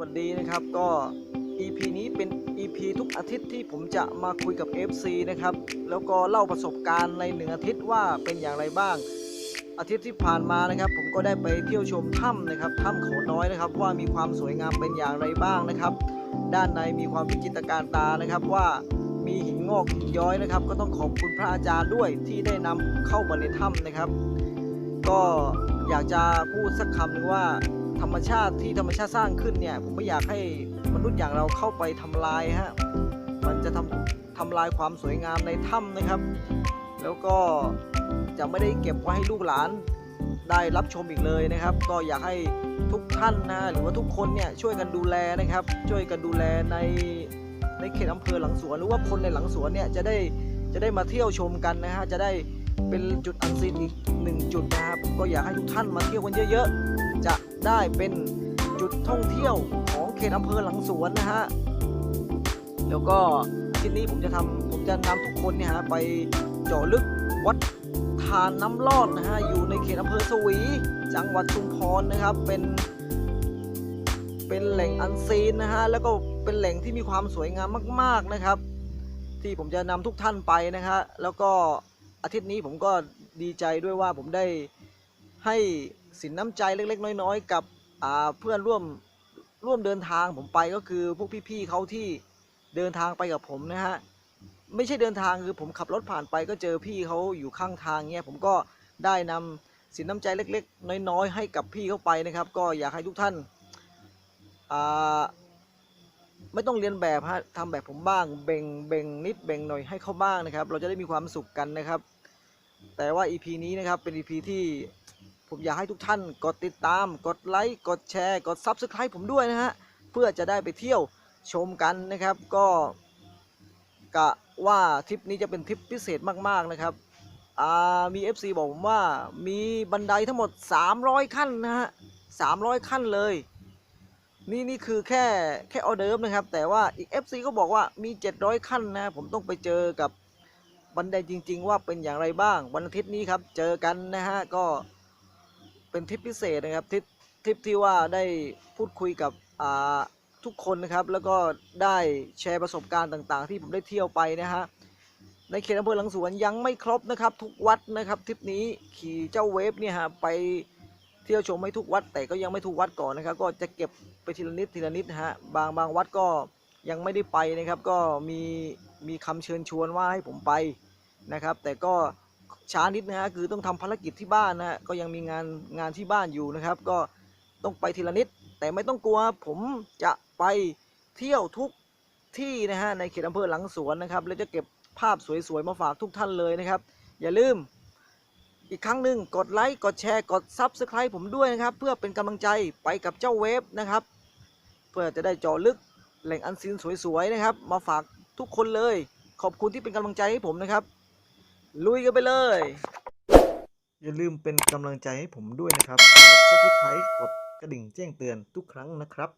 วัสดีนะครับก็ EP นี้เป็น EP ทุกอาทิตย์ที่ผมจะมาคุยกับ FC นะครับ แล้วก็เล่าประสบการณ์ในหนึ่งอาทิตย์ว่าเป็นอย่างไรบ้าง อาทิตย์ที่ผ่านมานะครับ ผมก็ได้ไปเที่ยวชมถ้ำนะครับถ้ำเขาน้อยนะครับ ว่ามีความสวยงามเป็นอย่างไรบ้างนะครับ ด้านในมีความวิจิตรการตานะครับว่ามีหินงอกหินย้อยนะครับ ก็ต้องขอบคุณพระอาจารย์ด้วยที่ได้นำเข้ามาในถ้ำนะครับ ก็อยากจะพูดสักคำหนึ่งว่า ธรรมชาติที่ธรรมชาติสร้างขึ้นเนี่ยผมไม่อยากให้มนุษย์อย่างเราเข้าไปทำลายฮะมันจะทำทำลายความสวยงามในถ้ำนะครับ แล้วก็จะไม่ได้เก็บไว้ให้ลูกหลานได้รับชมอีกเลยนะครับ ก็อยากให้ทุกท่านนะหรือว่าทุกคนเนี่ยช่วยกันดูแลนะครับ ช่วยกันดูแลในในเขตอำเภอหลังสวนหรือว่าคนในหลังสวนเนี่ยจะได้จะได้มาเที่ยวชมกันนะฮะจะได้เป็นจุดอันซีนอีกหนึ่งจุดนะครับ ก็อยากให้ทุกท่านมาเที่ยวกันเยอะๆ จะได้เป็นจุดท่องเที่ยวของเขตอำเภอหลังสวนนะฮะ แล้วก็ที่นี้ผมจะทำผมจะนำทุกคนเนี่ยฮะไปเจาะลึกวัดทานน้ำลอดนะฮะอยู่ในเขตอำเภอสวี จังหวัดชุมพรนะครับเป็นเป็นแหล่งอันซีนนะฮะแล้วก็เป็นแหล่งที่มีความสวยงามมาก ๆนะครับ ที่ผมจะนำทุกท่านไปนะฮะแล้วก็อาทิตย์นี้ผมก็ดีใจด้วยว่าผมได้ให้สินน้ำใจเล็ก ๆ น้อย ๆ กับเพื่อนร่วมร่วมเดินทางผมไปก็คือพวกพี่ๆเขาที่เดินทางไปกับผมนะฮะไม่ใช่เดินทางคือผมขับรถผ่านไปก็เจอพี่เขาอยู่ข้างทางเงี้ยผมก็ได้นำสินน้ำใจเล็ก ๆ น้อย ๆ ให้กับพี่เขาไปนะครับ ก็อยากให้ทุกท่านไม่ต้องเรียนแบบฮะทำแบบผมบ้างเบ่งเบ่งนิดเบ่งหน่อยให้เขาบ้างนะครับ เราจะได้มีความสุขกันนะครับ แต่ว่า EP นี้นะครับเป็น EP ที่ ผมอยากให้ทุกท่านกดติดตาม กดไลค์ กดแชร์ กด Subscribe ผมด้วยนะฮะ เพื่อจะได้ไปเที่ยวชมกันนะครับ ก็กะว่าทริปนี้จะเป็นทริปพิเศษมากๆนะครับอ่ามี FC บอกผมว่ามีบันไดทั้งหมด 300 ขั้นนะฮะ 300 ขั้นเลย นี่นี่คือแค่แค่ออเดิร์ฟนะครับ แต่ว่าอีก FC ก็บอกว่ามี 700 ขั้นนะ ผมต้องไปเจอกับบันไดจริง ๆ ว่าเป็นอย่างไรบ้าง วันอาทิตย์นี้ครับ เจอกันนะฮะ ก็ เป็นทริปพิเศษนะครับทริปทริปที่ว่าได้พูดคุยกับอ่าทุกคนนะครับ แล้วก็ได้แชร์ประสบการณ์ต่างๆ ที่ผมได้เที่ยวไปนะฮะในเขตอำเภอหลังสวนยังไม่ครบนะครับ ทุกวัดนะครับทริปนี้ขี่เจ้าเวฟเนี่ยฮะไปเที่ยวชมไม่ทุกวัด แต่ก็ยังไม่ทุกวัดก่อนนะครับ ก็จะเก็บไปทีละนิดทีละนิดฮะบางบางวัดก็ยังไม่ได้ไปนะครับ ก็มีมีคำเชิญชวนว่าให้ผมไปนะครับ แต่ก็ ช้านิดนะฮะคือต้องทำภารกิจที่บ้านนะฮะก็ยังมีงานงานที่บ้านอยู่นะครับ ก็ต้องไปทีละนิด แต่ไม่ต้องกลัวผมจะไปเที่ยวทุกที่นะฮะในเขตอำเภอหลังสวนนะครับแล้วจะเก็บภาพสวยๆมาฝากทุกท่านเลยนะครับ อย่าลืมอีกครั้งหนึ่งกดไลค์กดแชร์กด Subscribe ผมด้วยนะครับ เพื่อเป็นกำลังใจไปกับเจ้าเวฟนะครับ เพื่อจะได้เจาะลึกแหล่งอันซีนสวยๆนะครับ มาฝากทุกคนเลย ขอบคุณที่เป็นกำลังใจให้ผมนะครับ ลุยกันไปเลย อย่าลืมเป็นกำลังใจให้ผมด้วยนะครับกด Subscribe กดกระดิ่งแจ้งเตือนทุกครั้งนะครับ